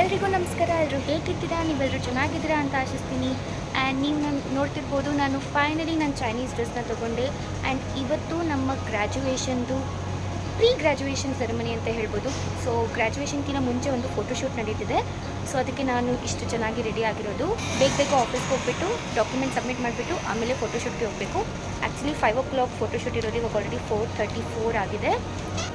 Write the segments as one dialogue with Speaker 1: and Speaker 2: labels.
Speaker 1: ಎಲ್ರಿಗೂ ನಮಸ್ಕಾರ ಎಲ್ಲರೂ ಹೇಗಿದ್ದೀರಾ? ನೀವೆಲ್ಲರೂ ಚೆನ್ನಾಗಿದ್ದೀರಾ ಅಂತ ಆಶಿಸ್ತೀನಿ. ಆ್ಯಂಡ್ ನೀವು ನಾನು ನೋಡ್ತಿರ್ಬೋದು, ನಾನು ಫೈನಲಿ ನಾನು ಚೈನೀಸ್ ಡ್ರೆಸ್ನ ತೊಗೊಂಡೆ. ಆ್ಯಂಡ್ ಇವತ್ತು ನಮ್ಮ ಗ್ರ್ಯಾಜುಯೇಷನ್ದು ಪ್ರೀ ಗ್ರ್ಯಾಜುಯೇಷನ್ ಸೆರೆಮನಿ ಅಂತ ಹೇಳ್ಬೋದು. ಸೊ ಗ್ರ್ಯಾಜುಯೇಷನ್ಗಿಂತ ಮುಂಚೆ ಒಂದು ಫೋಟೋಶೂಟ್ ನಡೀತಿದೆ. ಸೊ ಅದಕ್ಕೆ ನಾನು ಇಷ್ಟು ಚೆನ್ನಾಗಿ ರೆಡಿ ಆಗಿರೋದು. ಬೇಗ ಬೇಗ ಆಫೀಸ್ಗೆ ಹೋಗ್ಬಿಟ್ಟು ಡಾಕ್ಯುಮೆಂಟ್ ಸಬ್ಮಿಟ್ ಮಾಡಿಬಿಟ್ಟು ಆಮೇಲೆ ಫೋಟೋಶೂಟ್ಗೆ ಹೋಗಬೇಕು. Actually five o'clock photoshoot ಇರೋದು ಇವಾಗ ಆಲ್ರೆಡಿ ಫೋರ್ ತರ್ಟಿ ಫೋರ್ ಆಗಿದೆ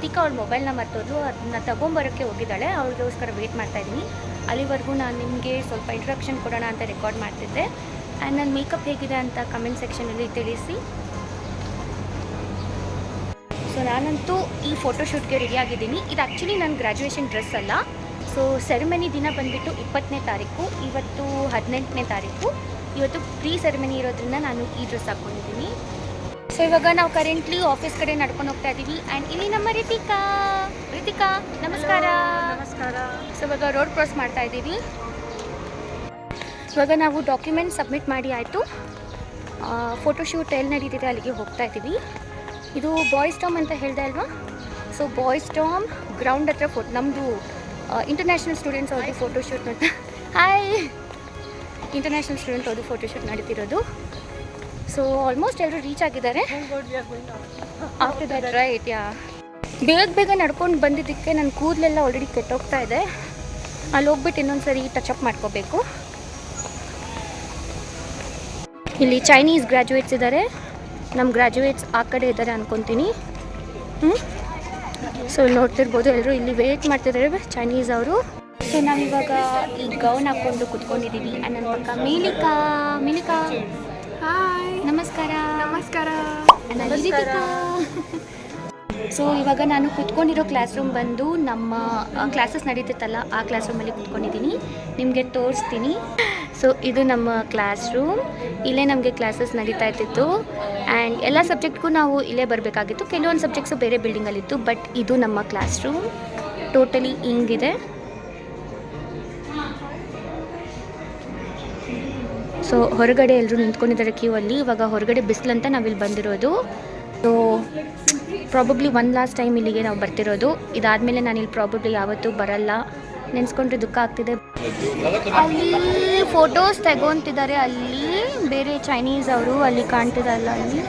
Speaker 1: ಟಿಕ ಮೊಬೈಲ್ ನಂಬರ್ ಮರ್ತೋದ್ಲು. ಅದನ್ನ ತಗೊಂಬರೋಕ್ಕೆ ಹೋಗಿದ್ದಾಳೆ. ಅವ್ರಿಗೋಸ್ಕರ ವೇಟ್ ಮಾಡ್ತಾ ಇದ್ದೀನಿ. ಅಲ್ಲಿವರೆಗೂ ನಾನು ನಿಮಗೆ ಸ್ವಲ್ಪ ಇಂಟ್ರಕ್ಷನ್ ಕೊಡೋಣ ಅಂತ ರೆಕಾರ್ಡ್ ಮಾಡ್ತಿದ್ದೆ. ಆ್ಯಂಡ್ ನನ್ನ ಮೇಕಪ್ ಹೇಗಿದೆ ಅಂತ ಕಮೆಂಟ್ ಸೆಕ್ಷನಲ್ಲಿ ತಿಳಿಸಿ. ಸೊ ನಾನಂತೂ ಈ ಫೋಟೋಶೂಟ್ಗೆ ರೆಡಿ ಆಗಿದ್ದೀನಿ. ಇದು ಆ್ಯಕ್ಚುಲಿ ನನ್ನ ಗ್ರ್ಯಾಜುಯೇಷನ್ ಡ್ರೆಸ್ ಅಲ್ಲ. ಸೊ ಸೆರೆಮನಿ ದಿನ ಬಂದುಬಿಟ್ಟು ಇಪ್ಪತ್ತನೇ ತಾರೀಕು ಇವತ್ತು ಹದಿನೆಂಟನೇ ತಾರೀಕು. ಇವತ್ತು ಪ್ರೀ ಸೆರೆಮನಿ ಇರೋದ್ರಿಂದ ನಾನು ಈ ಡ್ರೆಸ್ ಹಾಕ್ಕೊಂಡಿದ್ದೀನಿ ಸೊ ಇವಾಗ ನಾವು ಕರೆಂಟ್ಲಿ ಆಫೀಸ್ ಕಡೆ ನಡ್ಕೊಂಡು ಹೋಗ್ತಾ ಇದ್ದೀವಿ. ಆ್ಯಂಡ್ ಇಲ್ಲಿ ನಮ್ಮ ರಿತಿಕಾ. ರಿತಿಕಾ ನಮಸ್ಕಾರ.
Speaker 2: ನಮಸ್ಕಾರ.
Speaker 1: ಸೊ ಇವಾಗ ರೋಡ್ ಕ್ರಾಸ್ ಮಾಡ್ತಾ ಇದ್ದೀವಿ. ಇವಾಗ ನಾವು ಡಾಕ್ಯುಮೆಂಟ್ ಸಬ್ಮಿಟ್ ಮಾಡಿ ಆಯಿತು. ಫೋಟೋಶೂಟ್ ಎಲ್ಲಿ ನಡೀತಿದೆ ಅಲ್ಲಿಗೆ ಹೋಗ್ತಾ ಇದ್ದೀವಿ. ಇದು ಬಾಯ್ಸ್ ಟಾಮ್ ಅಂತ ಹೇಳ್ದೆ ಅಲ್ವಾ? ಸೊ ಬಾಯ್ಸ್ ಟಾಮ್ ಗ್ರೌಂಡ್ ಹತ್ರ ಫೋಟೋ ನಮ್ಮದು ಇಂಟರ್ನ್ಯಾಷನಲ್ ಸ್ಟೂಡೆಂಟ್ಸ್ ಅವ್ರದ್ದು ಫೋಟೋಶೂಟ್ ಅಂತ. ಹಾಯ್ ಇಂಟರ್ನ್ಯಾಷನಲ್ ಸ್ಟೂಡೆಂಟ್ ಅವ್ರದ್ದು ಫೋಟೋಶೂಟ್ ನಡೀತಿರೋದು. ಸೊ ಆಲ್ಮೋಸ್ಟ್ ಎಲ್ಲರೂ ರೀಚ್ ಆಗಿದ್ದಾರೆ. ಆಫ್ಟರ್ ರೈಟ್ ಯಾ ಬೇಗ ಬೇಗ ನಡ್ಕೊಂಡು ಬಂದಿದ್ದಕ್ಕೆ ನನ್ನ ಕೂದಲೆಲ್ಲ ಆಲ್ರೆಡಿ ಕೆಟ್ಟೋಗ್ತಾ ಇದೆ. ಅಲ್ಲಿ ಹೋಗ್ಬಿಟ್ಟು ಇನ್ನೊಂದು ಸರಿ ಟಚಪ್ ಮಾಡ್ಕೋಬೇಕು. ಇಲ್ಲಿ ಚೈನೀಸ್ ಗ್ರ್ಯಾಜುಯೇಟ್ಸ್ ಇದ್ದಾರೆ ನಮ್ಮ ಗ್ರ್ಯಾಜುಯೇಟ್ಸ್ ಆ ಕಡೆ ಇದ್ದಾರೆ ಅನ್ಕೊತೀನಿ. ಹ್ಞೂ ಸೊ ನೋಡ್ತಿರ್ಬೋದು ಎಲ್ಲರೂ ಇಲ್ಲಿ ವೇಟ್ ಮಾಡ್ತಿದ್ದಾರೆ ಚೈನೀಸ್ ಅವರು. ಸೊ ನಾವಿವಾಗ ಈ ಗೌನ್ ಹಾಕ್ಕೊಂಡು ಕುತ್ಕೊಂಡಿದ್ದೀವಿ ನನ್ನ ಪಕ್ಕ ಮೇಲಿಕಾ ಮೇಲಿಕಾ.
Speaker 2: ಹಾಯ್
Speaker 1: ನಮಸ್ಕಾರ.
Speaker 2: ನಮಸ್ಕಾರ.
Speaker 1: ಸೊ ಇವಾಗ ನಾನು ಕುತ್ಕೊಂಡಿರೋ ಕ್ಲಾಸ್ ರೂಮ್ ಬಂದು ನಮ್ಮ ಕ್ಲಾಸಸ್ ನಡೀತಿತ್ತಲ್ಲ, ಆ ಕ್ಲಾಸ್ ರೂಮಲ್ಲಿ ಕುತ್ಕೊಂಡಿದ್ದೀನಿ. ನಿಮಗೆ ತೋರಿಸ್ತೀನಿ. ಸೊ ಇದು ನಮ್ಮ ಕ್ಲಾಸ್ ರೂಮ್ ಇಲ್ಲೇ ನಮಗೆ ಕ್ಲಾಸಸ್ ನಡೀತಾ ಇರ್ತಿತ್ತು ಆ್ಯಂಡ್ ಎಲ್ಲ ಸಬ್ಜೆಕ್ಟ್ಗೂ ನಾವು ಇಲ್ಲೇ ಬರಬೇಕಾಗಿತ್ತು. ಕೆಲವೊಂದು ಸಬ್ಜೆಕ್ಟ್ಸು ಬೇರೆ ಬಿಲ್ಡಿಂಗಲ್ಲಿತ್ತು ಬಟ್ ಇದು ನಮ್ಮ ಕ್ಲಾಸ್ ರೂಮ್ ಟೋಟಲಿ ಹಿಂಗಿದೆ. ಸೊ ಹೊರಗಡೆ ಎಲ್ಲರೂ ನಿಂತ್ಕೊಂಡಿದ್ದಾರೆ ಕ್ಯೂ ಅಲ್ಲಿ. ಇವಾಗ ಹೊರಗಡೆ ಬಿಸಿಲಂತ ನಾವಿಲ್ಲಿ ಬಂದಿರೋದು. So probably one last time ಇಲ್ಲಿಗೆ ನಾವು ಬರ್ತಿರೋದು. ಇದಾದಮೇಲೆ ನಾನು ಇಲ್ಲಿ ಪ್ರಾಬಬ್ಲಿ ಯಾವತ್ತೂ ಬರಲ್ಲ. ನೆನೆಸ್ಕೊಂಡ್ರೆ ದುಃಖ ಆಗ್ತಿದೆ. ಅಲ್ಲಿ ಫೋಟೋಸ್ ತಗೊತಿದ್ದಾರೆ. ಅಲ್ಲಿ ಬೇರೆ ಚೈನೀಸ್ ಅವರು ಅಲ್ಲಿ ಕಾಣ್ತಿದಾರಲ್ಲ ಅಲ್ಲಿ.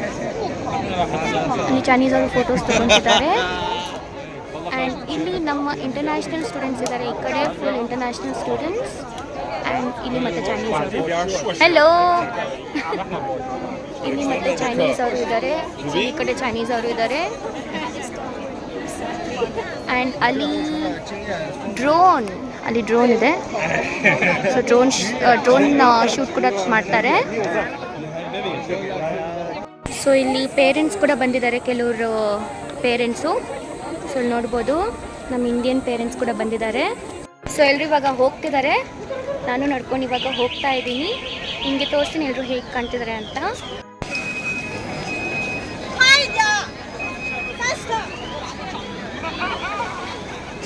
Speaker 1: ಅಲ್ಲಿ ಚೈನೀಸ್ ಅವರು ಫೋಟೋಸ್ ತಗೊಂತಿದ್ದಾರೆ. ಆ್ಯಂಡ್ ಇಲ್ಲಿ ನಮ್ಮ ಇಂಟರ್ನ್ಯಾಷನಲ್ ಸ್ಟೂಡೆಂಟ್ಸ್ ಇದ್ದಾರೆ. ಈ ಕಡೆ ಫುಲ್ ಇಂಟರ್ನ್ಯಾಷನಲ್ ಸ್ಟೂಡೆಂಟ್ಸ್ ಆ್ಯಂಡ್ ಇಲ್ಲಿ ಮತ್ತೆ ಚೈನೀಸ್ ಅವರು. ಹೆಲೋ ಇಲ್ಲಿ ಮತ್ತೆ ಚೈನೀಸ್ ಅವರು ಇದ್ದಾರೆ ಈ ಕಡೆ ಚೈನೀಸ್ ಅವರು ಇದ್ದಾರೆ ಆ್ಯಂಡ್ ಅಲ್ಲಿ ಡ್ರೋನ್ ಅಲ್ಲಿ ಡ್ರೋನ್ ಇದೆ. ಸೊ ಡ್ರೋನ್ ಡ್ರೋನ್ ಶೂಟ್ ಕೂಡ ಮಾಡ್ತಾರೆ. ಸೊ ಇಲ್ಲಿ ಪೇರೆಂಟ್ಸ್ ಕೂಡ ಬಂದಿದ್ದಾರೆ, ಕೆಲವರು ಪೇರೆಂಟ್ಸು ಸೊ ನೋಡ್ಬೋದು, ನಮ್ಮ ಇಂಡಿಯನ್ ಪೇರೆಂಟ್ಸ್ ಕೂಡ ಬಂದಿದ್ದಾರೆ. ಸೊ ಎಲ್ಲರೂ ಇವಾಗ ಹೋಗ್ತಿದ್ದಾರೆ. ನಾನು ನಡ್ಕೊಂಡು ಇವಾಗ ಹೋಗ್ತಾ ಇದ್ದೀನಿ. ನಿಮಗೆ ತೋರಿಸ್ತೀನಿ ಎಲ್ಲರೂ ಹೇಗೆ ಕಾಣ್ತಿದ್ದಾರೆ ಅಂತ.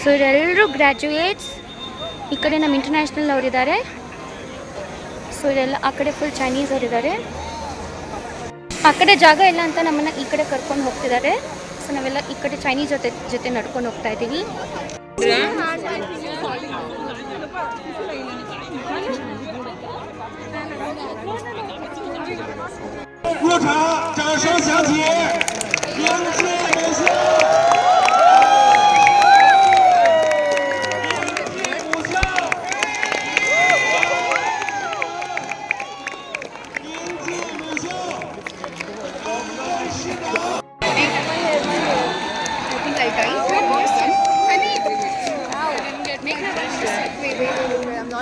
Speaker 1: ಸೊ ಇವರೆಲ್ಲರೂ ಗ್ರ್ಯಾಜುಯೇಟ್ಸ್ ಈ ಕಡೆ ನಮ್ಮ ಇಂಟರ್ನ್ಯಾಷನಲ್ ಅವರಿದ್ದಾರೆ ಸೊ ಇದೆಲ್ಲ ಆ ಕಡೆ ಫುಲ್ ಚೈನೀಸ್ ಅವರಿದ್ದಾರೆ ಆ ಕಡೆ ಜಾಗ ಇಲ್ಲ ಅಂತ ನಮ್ಮನ್ನ ಈ ಕಡೆ ಕರ್ಕೊಂಡು ಹೋಗ್ತಿದ್ದಾರೆ ಸೊ ನಾವೆಲ್ಲ ಈ ಕಡೆ ಚೈನೀಸ್ ಜೊತೆ ಜೊತೆ ನಡ್ಕೊಂಡು ಹೋಗ್ತಾ ಇದ್ದೀವಿ
Speaker 3: 入场，掌声响起，迎接母校，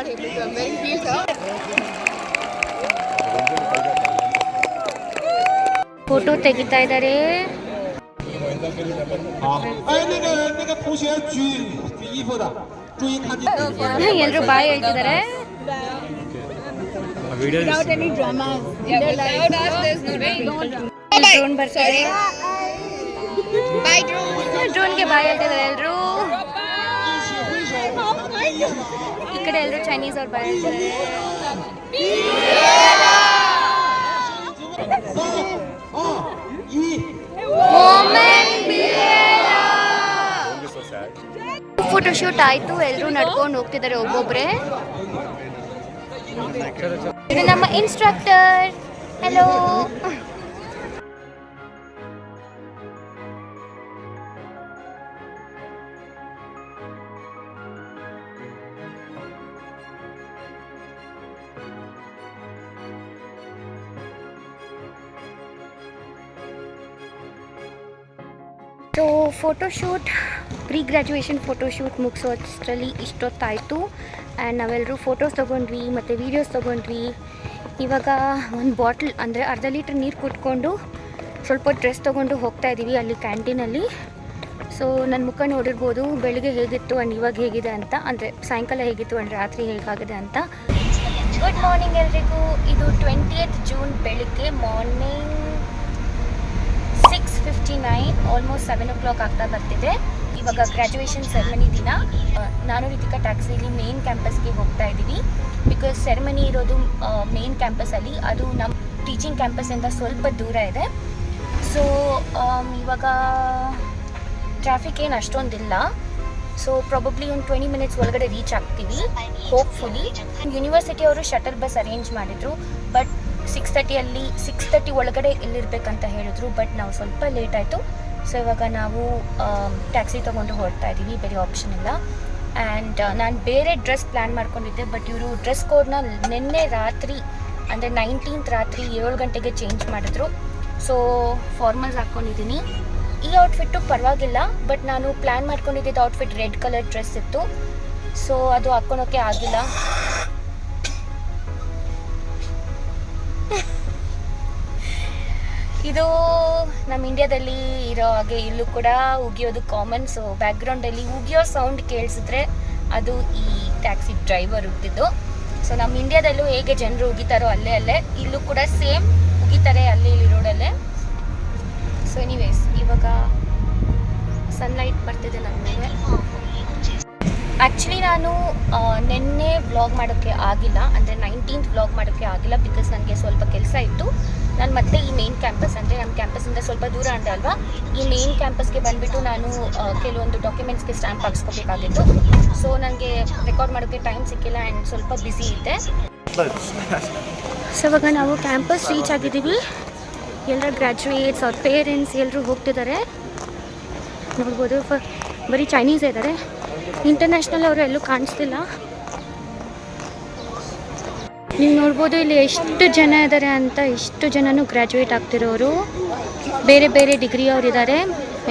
Speaker 3: not able to. I'm wearing heels
Speaker 1: photo ತೆಗಿತಾ ಇದ್ದಾರೆ ಎಲ್ಲರೂ ಬಾಯಿ ಹೇಳ್ತಿದ್ದಾರೆ ಡ್ರೋನ್ ಬರ್ತಾರೆ ಡ್ರೋನ್ಗೆ ಬಾಯಿ ಹೇಳ್ತಿದ್ದಾರೆ ಎಲ್ಲರೂ ಕಡೆ ಎಲ್ಲರೂ ಚೈನೀಸ್ ಅವ್ರು
Speaker 3: ಬರೀತಾರೆ
Speaker 1: ಫೋಟೋಶೂಟ್ ಆಯಿತು ಎಲ್ಲರೂ ನಡ್ಕೊಂಡು ಹೋಗ್ತಿದ್ದಾರೆ ಒಬ್ಬೊಬ್ಬರೇ ನಮ್ಮ instructor photoshoot pre graduation photoshoot ಮುಗಿಸೋಷ್ಟರಲ್ಲಿ ಇಷ್ಟೊತ್ತಾಯಿತು. ಆ್ಯಂಡ್ ನಾವೆಲ್ಲರೂ ಫೋಟೋಸ್ ತೊಗೊಂಡ್ವಿ, ಮತ್ತು ವೀಡಿಯೋಸ್ ತೊಗೊಂಡ್ವಿ. ಇವಾಗ ಒಂದು ಬಾಟ್ಲ್ ಅಂದರೆ ಅರ್ಧ ಲೀಟ್ರ್ ನೀರು ಕುಟ್ಕೊಂಡು ಸ್ವಲ್ಪ ಡ್ರೆಸ್ ತೊಗೊಂಡು ಹೋಗ್ತಾ ಇದ್ದೀವಿ ಅಲ್ಲಿ ಕ್ಯಾಂಟೀನಲ್ಲಿ ಸೊ ನನ್ನ ಮುಖ ನೋಡಿರ್ಬೋದು, ಬೆಳಿಗ್ಗೆ ಹೇಗಿತ್ತು ಆ್ಯಂಡ್ ಇವಾಗ ಹೇಗಿದೆ ಅಂತ. ಅಂದರೆ ಸಾಯಂಕಾಲ ಹೇಗಿತ್ತು ಆ್ಯಂಡ್ ರಾತ್ರಿ ಹೇಗಾಗಿದೆ ಅಂತ. ಗುಡ್ ಮಾರ್ನಿಂಗ್ ಎಲ್ರಿಗೂ. ಇದು ಟ್ವೆಂಟಿಯತ್ ಜೂನ್ ಬೆಳಿಗ್ಗೆ morning six fifty nine almost seven o'clock ಆಗ್ತಾ ಬರ್ತಿದೆ. ಇವಾಗ ಗ್ರ್ಯಾಜುಯೇಷನ್ ಸೆರೆಮನಿ ದಿನ. ನಾನು ರಿತಿಕಾ ಟ್ಯಾಕ್ಸಿಲಿ ಮೇನ್ ಕ್ಯಾಂಪಸ್ಗೆ ಹೋಗ್ತಾ ಇದ್ದೀವಿ ಬಿಕಾಸ್ ಸೆರೆಮನಿ ಇರೋದು ಮೇನ್ ಕ್ಯಾಂಪಸಲ್ಲಿ ಅದು ನಮ್ಮ ಟೀಚಿಂಗ್ ಕ್ಯಾಂಪಸ್ಸಿಂದ ಸ್ವಲ್ಪ ದೂರ ಇದೆ. ಸೊ ಇವಾಗ ಟ್ರಾಫಿಕ್ ಏನು ಅಷ್ಟೊಂದಿಲ್ಲ. ಸೊ ಪ್ರಾಬಬ್ಲಿ ಒಂದು ಟ್ವೆಂಟಿ ಮಿನಿಟ್ಸ್ ಒಳಗಡೆ ರೀಚ್ ಆಗ್ತೀವಿ. ಹೋಪ್ಫುಲಿ ಯೂನಿವರ್ಸಿಟಿ ಅವರು ಶಟಲ್ ಬಸ್ ಅರೇಂಜ್ ಮಾಡಿದರು. ಬಟ್ ಸಿಕ್ಸ್ ತರ್ಟಿಯಲ್ಲಿ ಸಿಕ್ಸ್ ತರ್ಟಿ ಒಳಗಡೆ ಇಲ್ಲಿರ್ಬೇಕಂತ ಹೇಳಿದ್ರು ಬಟ್ ನಾವು ಸ್ವಲ್ಪ ಲೇಟ್ ಆಯಿತು. ಸೊ ಇವಾಗ ನಾವು ಟ್ಯಾಕ್ಸಿ ತೊಗೊಂಡು ಹೊರಡ್ತಾ ಇದ್ದೀವಿ ಬೇರೆ ಆಪ್ಷನ್ ಇಲ್ಲ. ಆ್ಯಂಡ್ ನಾನು ಬೇರೆ ಡ್ರೆಸ್ ಪ್ಲ್ಯಾನ್ ಮಾಡ್ಕೊಂಡಿದ್ದೆ ಬಟ್ ಇವರು ಡ್ರೆಸ್ ಕೋಡ್ನ ನಿನ್ನೆ ರಾತ್ರಿ, ಅಂದರೆ ನೈನ್ಟೀನ್ತ್ ರಾತ್ರಿ ಏಳು ಗಂಟೆಗೆ ಚೇಂಜ್ ಮಾಡಿದ್ರು. ಸೊ ಫಾರ್ಮಲ್ಸ್ ಹಾಕ್ಕೊಂಡಿದ್ದೀನಿ ಈ ಔಟ್ಫಿಟ್ಟು ಪರವಾಗಿಲ್ಲ ಬಟ್ ನಾನು ಪ್ಲ್ಯಾನ್ ಮಾಡ್ಕೊಂಡಿದ್ದಿದ್ದು ಔಟ್ಫಿಟ್ ರೆಡ್ ಕಲರ್ ಡ್ರೆಸ್ ಇತ್ತು. ಸೊ ಅದು ಹಾಕ್ಕೊಳೋಕ್ಕೆ ಆಗಿಲ್ಲ. ಇದು ನಮ್ಮ ಇಂಡಿಯಾದಲ್ಲಿ ಇರೋ ಹಾಗೆ ಇಲ್ಲೂ ಕೂಡ ಉಗಿಯೋದು ಕಾಮನ್ ಸೊ ಬ್ಯಾಕ್ಗ್ರೌಂಡಲ್ಲಿ ಉಗಿಯೋ ಸೌಂಡ್ ಕೇಳಿಸಿದ್ರೆ ಅದು ಈ ಟ್ಯಾಕ್ಸಿ ಡ್ರೈವರ್ ಹುಟ್ಟಿದ್ದು ಸೊ ನಮ್ಮ ಇಂಡಿಯಾದಲ್ಲೂ ಹೇಗೆ ಜನರು ಉಗಿತಾರೋ ಅಲ್ಲೇ ಅಲ್ಲೇ, ಇಲ್ಲೂ ಕೂಡ ಸೇಮ್ ಉಗಿತಾರೆ ಅಲ್ಲಿ ಇಲ್ಲಿ ರೋಡಲ್ಲೇ ಸೊ ಎನಿವೇಸ್ ಇವಾಗ ಸನ್ಲೈಟ್ ಬರ್ತಿದೆ ನಮ್ಮ ಮೇಲೆ ಆ್ಯಕ್ಚುಲಿ ನಾನು ನಿನ್ನೆ ವ್ಲಾಗ್ ಮಾಡೋಕ್ಕೆ ಆಗಿಲ್ಲ. ಅಂದರೆ ನೈನ್ಟೀನ್ತ್ ವ್ಲಾಗ್ ಮಾಡೋಕ್ಕೆ ಆಗಿಲ್ಲ ಬಿಕಾಸ್ ನನಗೆ ಸ್ವಲ್ಪ ಕೆಲಸ ಇತ್ತು. ನಾನು ಮತ್ತೆ ಈ ಮೇನ್ ಕ್ಯಾಂಪಸ್ ಅಂದರೆ ನಮ್ಮ ಕ್ಯಾಂಪಸ್ಸಿಂದ ಸ್ವಲ್ಪ ದೂರ ಅಂದೆ ಅಲ್ವಾ? ಈ ಮೇನ್ ಕ್ಯಾಂಪಸ್ಗೆ ಬಂದುಬಿಟ್ಟು ನಾನು ಕೆಲವೊಂದು ಡಾಕ್ಯುಮೆಂಟ್ಸ್ಗೆ ಸ್ಟ್ಯಾಂಪ್ ಹಾಕ್ಸ್ಕೋಬೇಕಾಗಿತ್ತು. ಸೊ ನನಗೆ ರೆಕಾರ್ಡ್ ಮಾಡೋಕ್ಕೆ ಟೈಮ್ ಸಿಕ್ಕಿಲ್ಲ ಆ್ಯಂಡ್ ಸ್ವಲ್ಪ ಬ್ಯುಸಿ ಇದ್ದೆ. ಸೊ ಇವಾಗ ನಾವು ಕ್ಯಾಂಪಸ್ ರೀಚ್ ಆಗಿದ್ದೀವಿ. ಎಲ್ಲರ ಗ್ರ್ಯಾಜುಯೇಟ್ಸ್ ಅವ್ರ ಪೇರೆಂಟ್ಸ್ ಎಲ್ಲರೂ ಹೋಗ್ತಿದ್ದಾರೆ. ನೋಡ್ಬೋದು ಬರೀ ಚೈನೀಸ್ ಇದ್ದಾರೆ. ಇಂಟರ್ನ್ಯಾಷನಲ್ ಅವರು ಎಲ್ಲೂ ಕಾಣಿಸ್ತಿಲ್ಲ. ನೀವು ನೋಡ್ಬೋದು ಇಲ್ಲಿ ಎಷ್ಟು ಜನ ಇದ್ದಾರೆ ಅಂತ ಇಷ್ಟು ಜನನೂ ಗ್ರ್ಯಾಜುಯೇಟ್ ಆಗ್ತಿರೋರು. ಬೇರೆ ಬೇರೆ ಡಿಗ್ರಿ ಅವ್ರು ಇದ್ದಾರೆ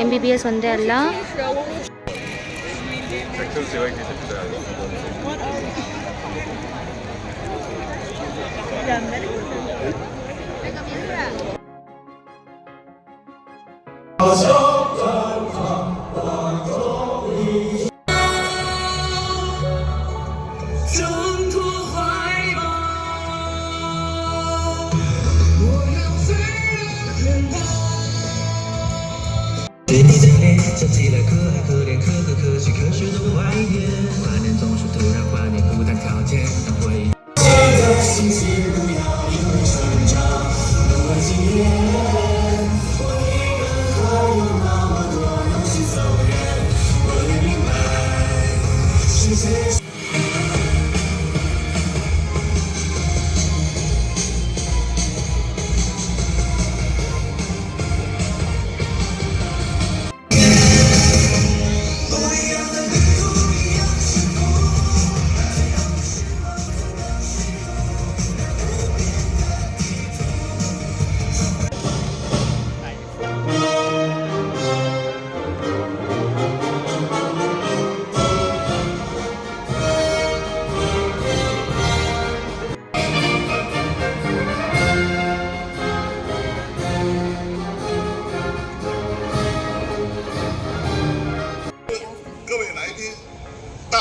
Speaker 1: ಎಂ ಬಿ ಬಿ ಎಸ್ ಒಂದೇ ಅಲ್ಲ.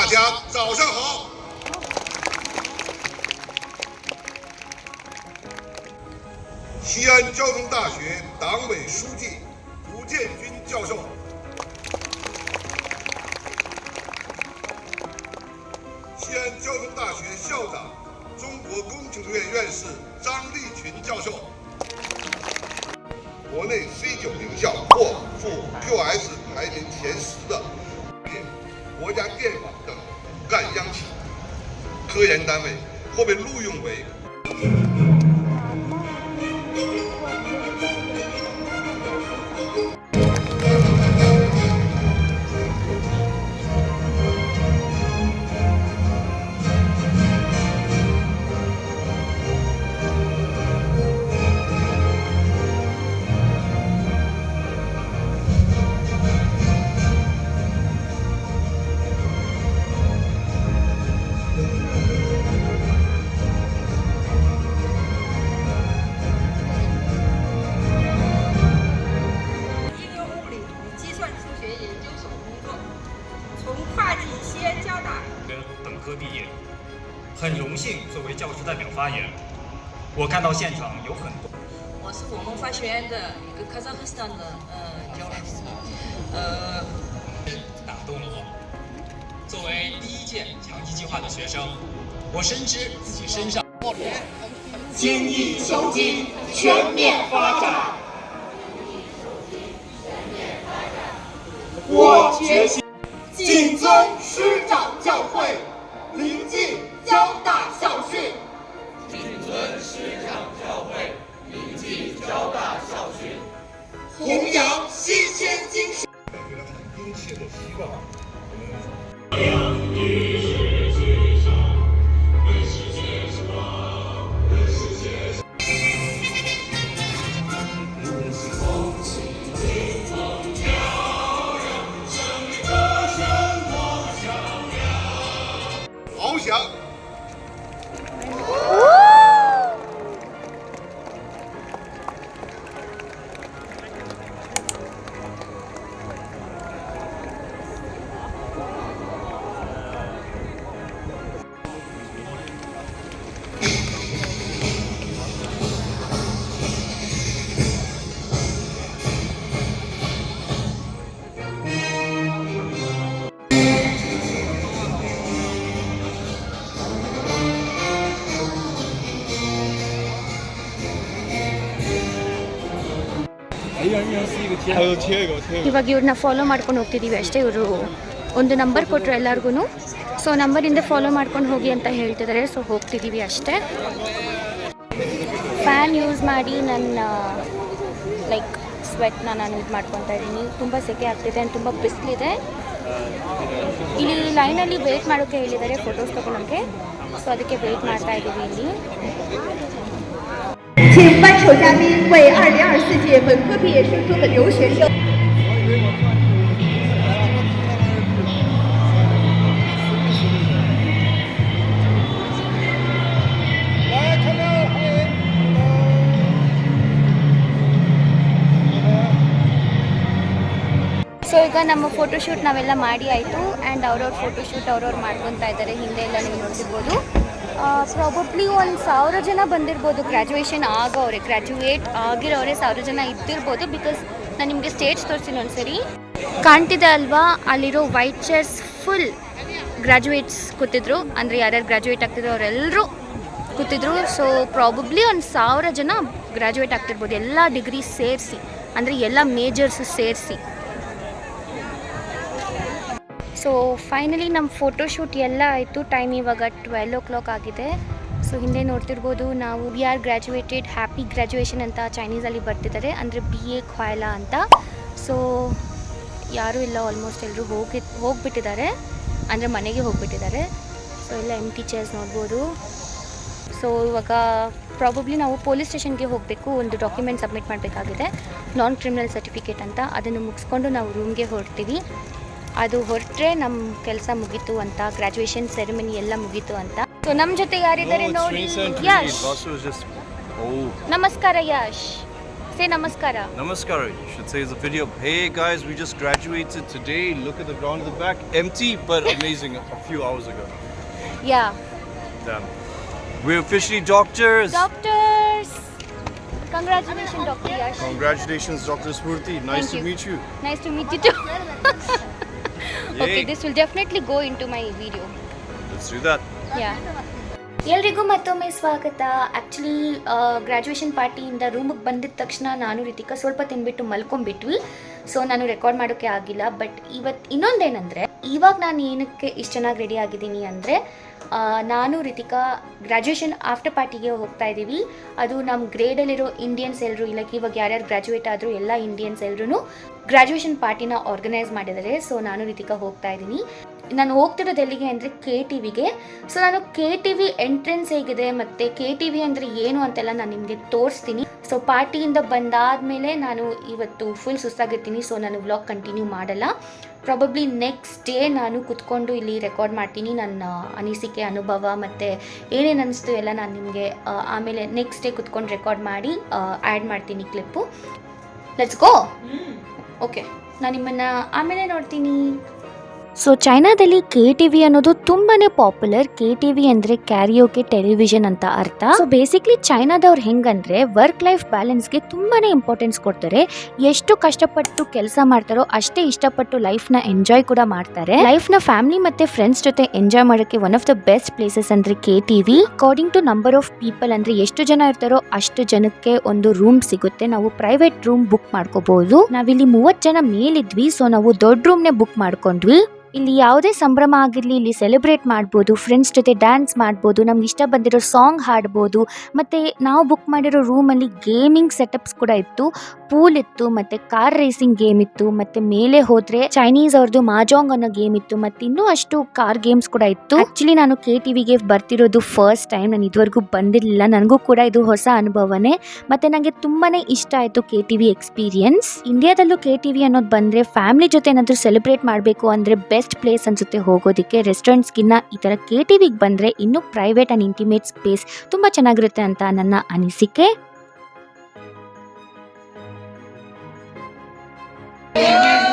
Speaker 3: 大家早上好。西安交通大学党委书记吴建军教授，西安交通大学校长、中国工程院院士张立群教授，国内 C 九名校或赴 QS 排名前十的，国家电网等骨干央企科研单位或被录用为
Speaker 4: 看到现场有很多。
Speaker 5: 我是我们法学院的一个喀扎克斯坦的呃教授，呃，
Speaker 4: 打动了我。作为第一届强基计划的学生，我深知自己身上
Speaker 6: 精益求精，全面发展。我决心谨遵
Speaker 1: ಇವಾಗ ಇವ್ರನ್ನ ಫಾಲೋ ಮಾಡ್ಕೊಂಡು ಹೋಗ್ತಿದ್ದೀವಿ ಅಷ್ಟೇ ಇವರು. ಒಂದು ನಂಬರ್ ಕೊಟ್ಟರು ಎಲ್ಲರಿಗೂ ಸೊ ನಂಬರಿಂದ ಫಾಲೋ ಮಾಡ್ಕೊಂಡು ಹೋಗಿ ಅಂತ ಹೇಳ್ತಿದ್ದಾರೆ ಸೊ ಹೋಗ್ತಿದ್ದೀವಿ ಅಷ್ಟೇ. ಫ್ಯಾನ್ ಯೂಸ್ ಮಾಡಿ ನನ್ನ ಲೈಕ್ ಸ್ವೆಟ್ನ ನಾನು ಇದು ಮಾಡ್ಕೊತಾ ಇದ್ದೀನಿ. ತುಂಬ ಸೆಕೆ ಆಗ್ತಿದೆ ಆ್ಯಂಡ್ ತುಂಬ ಬಿಸಿಲಿದೆ. ಇಲ್ಲಿ ಲೈನಲ್ಲಿ ವೆಯ್ಟ್ ಮಾಡೋಕ್ಕೆ ಹೇಳಿದ್ದಾರೆ ಫೋಟೋಸ್ ತೊಗೊಳೋಕ್ಕೆ ಸೊ ಅದಕ್ಕೆ ವೆಯ್ಟ್ ಮಾಡ್ತಾ ಇದ್ದೀವಿ ಇಲ್ಲಿ.
Speaker 7: 请颁授嘉宾为二零二四届本科毕业生中的留学生。
Speaker 1: ಸೊ ಈಗ ನಮ್ಮ ಫೋಟೋಶೂಟ್ ನಾವೆಲ್ಲ ಮಾಡಿ ಆಯಿತು ಆ್ಯಂಡ್ ಅವ್ರವ್ರ ಫೋಟೋಶೂಟ್ ಅವ್ರವ್ರು ಮಾಡ್ಕೊತಾ ಇದ್ದಾರೆ ಹಿಂದೆ ಎಲ್ಲ ನೀವು ನೋಡ್ತಿರ್ಬೋದು ಪ್ರಾಬಬ್ಲಿ ಒಂದು ಸಾವಿರ ಜನ ಬಂದಿರ್ಬೋದು ಗ್ರ್ಯಾಜುಯೇಷನ್ ಆಗೋರೆ ಗ್ರ್ಯಾಜುಯೇಟ್ ಆಗಿರೋರೆ ಸಾವಿರ ಜನ ಇದ್ದಿರ್ಬೋದು ಬಿಕಾಸ್ ನಾನು ನಿಮಗೆ ಸ್ಟೇಜ್ ತೋರಿಸ್ತೀನಿ ಒಂದ್ಸರಿ. ಕಾಣ್ತಿದೆ ಅಲ್ವಾ, ಅಲ್ಲಿರೋ ವೈಟ್ ಚೇರ್ಸ್ ಫುಲ್ ಗ್ರ್ಯಾಜುಯೇಟ್ಸ್ ಕೂತಿದ್ರು, ಅಂದರೆ ಯಾರ್ಯಾರು ಗ್ರ್ಯಾಜುಯೇಟ್ ಆಗ್ತಿದ್ರು ಅವರೆಲ್ಲರೂ ಕೂತಿದ್ರು. ಸೊ ಪ್ರಾಬಬ್ಲಿ ಒಂದು ಸಾವಿರ ಜನ ಗ್ರ್ಯಾಜುಯೇಟ್ ಆಗ್ತಿರ್ಬೋದು, ಎಲ್ಲ ಡಿಗ್ರಿ ಸೇರಿಸಿ, ಅಂದರೆ ಎಲ್ಲ ಮೇಜರ್ಸ್ ಸೇರಿಸಿ. ಸೊ ಫೈನಲಿ ನಮ್ಮ ಫೋಟೋಶೂಟ್ ಎಲ್ಲ ಆಯಿತು. ಟೈಮ್ ಇವಾಗ ಟ್ವೆಲ್ ಓ ಕ್ಲಾಕ್ ಆಗಿದೆ. ಸೊ ಹಿಂದೆ ನೋಡ್ತಿರ್ಬೋದು ನಾವು we are graduated happy graduation ಅಂತ ಚೈನೀಸಲ್ಲಿ ಬರ್ತಿದ್ದಾರೆ. ಅಂದರೆ ಬಿ ಎ ಖಾಯ್ಲಾ ಅಂತ. ಸೊ ಯಾರೂ ಇಲ್ಲ ಆಲ್ಮೋಸ್ಟ್ ಎಲ್ಲರೂ ಹೋಗಿ, ಹೋಗಿಬಿಟ್ಟಿದ್ದಾರೆ. ಅಂದರೆ ಮನೆಗೆ ಹೋಗಿಬಿಟ್ಟಿದ್ದಾರೆ. ಸೊ ಎಲ್ಲ ಎಂ ಟೀಚರ್ಸ್ ಚೇರ್ಸ್ ನೋಡ್ಬೋದು. ಸೊ ಇವಾಗ ಪ್ರಾಬಬ್ಲಿ ನಾವು ಪೊಲೀಸ್ ಸ್ಟೇಷನ್ಗೆ ಹೋಗಬೇಕು. ಒಂದು ಡಾಕ್ಯುಮೆಂಟ್ ಸಬ್ಮಿಟ್ ಮಾಡಬೇಕಾಗಿದೆ. ನಾನ್ ಕ್ರಿಮಿನಲ್ ಸರ್ಟಿಫಿಕೇಟ್ ಅಂತ. ಅದನ್ನು ಮುಗಿಸ್ಕೊಂಡು ನಾವು ರೂಮ್ಗೆ ಹೊರಡ್ತೀವಿ ಅದು ಹೊರಟ್ರೆ ನಮ್ಮ ಕೆಲಸ ಮುಗೀತು ಅಂತ ಗ್ರ್ಯಾಜುಯೇಷನ್ ಸೆರೆಮನಿ ಎಲ್ಲ ಮುಗೀತು ಅಂತ ಸೊ ನಮ್ಮ ಜೊತೆ ಯಾರಿದ್ದಾರೆ ನೋಡಿ ಯಶ್ ನಮಸ್ಕಾರ ಯಶ್ ಸೇ ನಮಸ್ಕಾರ
Speaker 8: Namaskar, you should say it's a video. Hey guys, we just graduated today. Look at the ground in the back. Empty, but amazing a few hours ago.
Speaker 1: Yeah
Speaker 8: Damn. We're officially doctors.
Speaker 1: Doctors congratulation doctor Yash
Speaker 8: Congratulations, Dr. Smurti. Nice
Speaker 1: Thank
Speaker 8: to
Speaker 1: you.
Speaker 8: meet you.
Speaker 1: Nice to meet
Speaker 8: you
Speaker 1: to This will definitely go into my video
Speaker 8: Let's do that.
Speaker 1: Yeah. ಎಲ್ರಿಗೂ ಮತ್ತೊಮ್ಮೆ ಸ್ವಾಗತ. Actually graduation ಪಾರ್ಟಿಯಿಂದ ರೂಮಿಗೆ ಬಂದಿದ್ದ ತಕ್ಷಣ ನಾನು ರೀತಿಕ ಸ್ವಲ್ಪ ತಿನ್ಬಿಟ್ಟು ಮಲ್ಕೊಂಡ್ಬಿಟ್ವಿ. So ನಾನು ರೆಕಾರ್ಡ್ ಮಾಡೋಕ್ಕೆ ಆಗಿಲ್ಲ. ಬಟ್ ಇವತ್ತು ಇನ್ನೊಂದೇನೆಂದರೆ ಇವಾಗ ನಾನು ಏನಕ್ಕೆ ಇಷ್ಟು ಚೆನ್ನಾಗಿ ರೆಡಿ ಆಗಿದ್ದೀನಿ ಅಂದರೆ ನಾನು ರಿತಿಕಾ ಗ್ರ್ಯಾಜುಯೇಷನ್ ಆಫ್ಟರ್ ಪಾರ್ಟಿಗೆ ಹೋಗ್ತಾ ಇದ್ದೀವಿ. ಅದು ನಮ್ಮ ಗ್ರೇಡಲ್ಲಿರೋ ಇಂಡಿಯನ್ಸ್ ಎಲ್ಲರೂ ಇಲ್ಲ ಇವಾಗ ಯಾರ್ಯಾರು ಗ್ರ್ಯಾಜುಯೇಟ್ ಆದರೂ ಎಲ್ಲ ಇಂಡಿಯನ್ಸ್ ಎಲ್ಲರೂ ಗ್ರ್ಯಾಜುಯೇಷನ್ ಪಾರ್ಟಿನ ಆರ್ಗನೈಸ್ ಮಾಡಿದ್ದಾರೆ. ಸೊ ನಾನು ರಿತಿಕಾ ಹೋಗ್ತಾ ಇದ್ದೀನಿ. ನಾನು ಹೋಗ್ತಿರೋದು ಎಲ್ಲಿಗೆ ಅಂದರೆ ಕೆ ಟಿ ವಿಗೆ ಸೊ ನಾನು ಕೆ ಟಿ ವಿ ಎಂಟ್ರೆನ್ಸ್ ಹೇಗಿದೆ ಮತ್ತು ಕೆ ಟಿ ವಿ ಅಂದರೆ ಏನು ಅಂತೆಲ್ಲ ನಾನು ನಿಮಗೆ ತೋರಿಸ್ತೀನಿ. ಸೊ ಪಾರ್ಟಿಯಿಂದ ಬಂದಾದ ಮೇಲೆ ನಾನು ಇವತ್ತು ಫುಲ್ ಸುಸ್ತಾಗಿರ್ತೀನಿ. ಸೊ ನಾನು ವ್ಲಾಗ್ ಕಂಟಿನ್ಯೂ ಮಾಡಲ್ಲ. ಪ್ರಾಬಬ್ಲಿ ನೆಕ್ಸ್ಟ್ ಡೇ ನಾನು ಕುತ್ಕೊಂಡು ಇಲ್ಲಿ ರೆಕಾರ್ಡ್ ಮಾಡ್ತೀನಿ ನನ್ನ ಅನಿಸಿಕೆ ಅನುಭವ ಮತ್ತು ಏನೇನು ಅನಿಸ್ತು ಎಲ್ಲ ನಾನು ನಿಮಗೆ ಆಮೇಲೆ ನೆಕ್ಸ್ಟ್ ಡೇ ಕುತ್ಕೊಂಡು ರೆಕಾರ್ಡ್ ಮಾಡಿ ಆ್ಯಡ್ ಮಾಡ್ತೀನಿ ಕ್ಲಿಪ್ಪು ಲೆಟ್ಸ್ ಗೋ ಓಕೆ ನಾನು ನಿಮ್ಮನ್ನು ಆಮೇಲೆ ನೋಡ್ತೀನಿ. ಸೊ ಚೈನಾದಲ್ಲಿ ಕೆ ಟಿ ವಿ ಅನ್ನೋದು ತುಂಬಾನೇ ಪಾಪ್ಯುಲರ್ ಕೆ ಟಿ ವಿ ಅಂದ್ರೆ ಕ್ಯಾರಿಯೋಕೆ ಟೆಲಿವಿಷನ್ ಅಂತ ಅರ್ಥ. ಸೊ ಬೇಸಿಕ್ಲಿ ಚೈನಾದವ್ರು ಹೆಂಗಂದ್ರೆ ವರ್ಕ್ ಲೈಫ್ ಬ್ಯಾಲೆನ್ಸ್ಗೆ ತುಂಬಾನೇ ಇಂಪಾರ್ಟೆನ್ಸ್ ಕೊಡ್ತಾರೆ. ಎಷ್ಟು ಕಷ್ಟಪಟ್ಟು ಕೆಲಸ ಮಾಡ್ತಾರೋ ಅಷ್ಟೇ ಇಷ್ಟಪಟ್ಟು ಲೈಫ್ನ ಎಂಜಾಯ್ ಕೂಡ ಮಾಡ್ತಾರೆ. ಲೈಫ್ನ ಫ್ಯಾಮಿಲಿ ಮತ್ತೆ ಫ್ರೆಂಡ್ಸ್ ಜೊತೆ ಎಂಜಾಯ್ ಮಾಡೋಕೆ one of the best places ಅಂದ್ರೆ K T V according to number of people ಅಂದ್ರೆ ಎಷ್ಟು ಜನ ಇರ್ತಾರೋ ಅಷ್ಟು ಜನಕ್ಕೆ ಒಂದು ರೂಮ್ ಸಿಗುತ್ತೆ. ನಾವು ಪ್ರೈವೇಟ್ ರೂಮ್ ಬುಕ್ ಮಾಡ್ಕೋಬಹುದು ನಾವಿಲ್ಲಿ ಮೂವತ್ತು ಜನ ಮೇಲಿದ್ವಿ ಸೊ ನಾವು ದೊಡ್ಡ ರೂಮ್ನೇ ಬುಕ್ ಮಾಡ್ಕೊಂಡ್ವಿ. ಇಲ್ಲಿ ಯಾವುದೇ ಸಂಭ್ರಮ ಆಗಿರಲಿ, ಇಲ್ಲಿ ಸೆಲೆಬ್ರೇಟ್ ಮಾಡ್ಬೋದು ಫ್ರೆಂಡ್ಸ್ ಜೊತೆ ಡ್ಯಾನ್ಸ್ ಮಾಡ್ಬೋದು, ನಮ್ಗೆ ಇಷ್ಟ ಬಂದಿರೋ ಸಾಂಗ್ ಹಾಡ್ಬೋದು, ಮತ್ತು ನಾವು ಬುಕ್ ಮಾಡಿರೋ ರೂಮಲ್ಲಿ ಗೇಮಿಂಗ್ ಸೆಟಪ್ಸ್ ಕೂಡ ಇತ್ತು. ಪೂಲ್ ಇತ್ತು, ಮತ್ತೆ ಕಾರ್ ರೇಸಿಂಗ್ ಗೇಮ್ ಇತ್ತು, ಮತ್ತೆ ಮೇಲೆ ಹೋದ್ರೆ ಚೈನೀಸ್ ಅವ್ರದ್ದು ಮಾಜಾಂಗ್ ಅನ್ನೋ ಗೇಮ್ ಇತ್ತು, ಮತ್ತೆ ಇನ್ನೂ ಅಷ್ಟು ಕಾರ್ ಗೇಮ್ಸ್ ಕೂಡ ಇತ್ತು. ಆಕ್ಚುಲಿ ನಾನು ಕೆ ಟಿವಿಗೆ ಬರ್ತಿರೋದು ಫಸ್ಟ್ ಟೈಮ್ ನಾನು ಇದುವರೆಗೂ ಬಂದಿರಲಿಲ್ಲ. ನನಗೂ ಕೂಡ ಇದು ಹೊಸ ಅನುಭವನೇ. ಮತ್ತೆ ನನಗೆ ತುಂಬಾನೇ ಇಷ್ಟ ಆಯಿತು ಕೆ ಟಿವಿ ಎಕ್ಸ್ಪೀರಿಯನ್ಸ್ ಇಂಡಿಯಾದಲ್ಲೂ ಕೆ ಟಿವಿ ಅನ್ನೋದು ಬಂದರೆ ಫ್ಯಾಮಿಲಿ ಜೊತೆ ಏನಾದರೂ ಸೆಲೆಬ್ರೇಟ್ ಮಾಡಬೇಕು ಅಂದರೆ ಬೆಸ್ಟ್ ಪ್ಲೇಸ್ ಅನ್ಸುತ್ತೆ ಹೋಗೋದಕ್ಕೆ. ರೆಸ್ಟೋರೆಂಟ್ಸ್ಗಿನ್ನ ಈ ಥರ ಕೆ ಟಿವಿಗೆ ಬಂದ್ರೆ ಇನ್ನೂ ಪ್ರೈವೇಟ್ ಆ್ಯಂಡ್ ಇಂಟಿಮೇಟ್ ಸ್ಪೇಸ್ ತುಂಬ ಚೆನ್ನಾಗಿರುತ್ತೆ ಅಂತ ನನ್ನ ಅನಿಸಿಕೆ. Amém.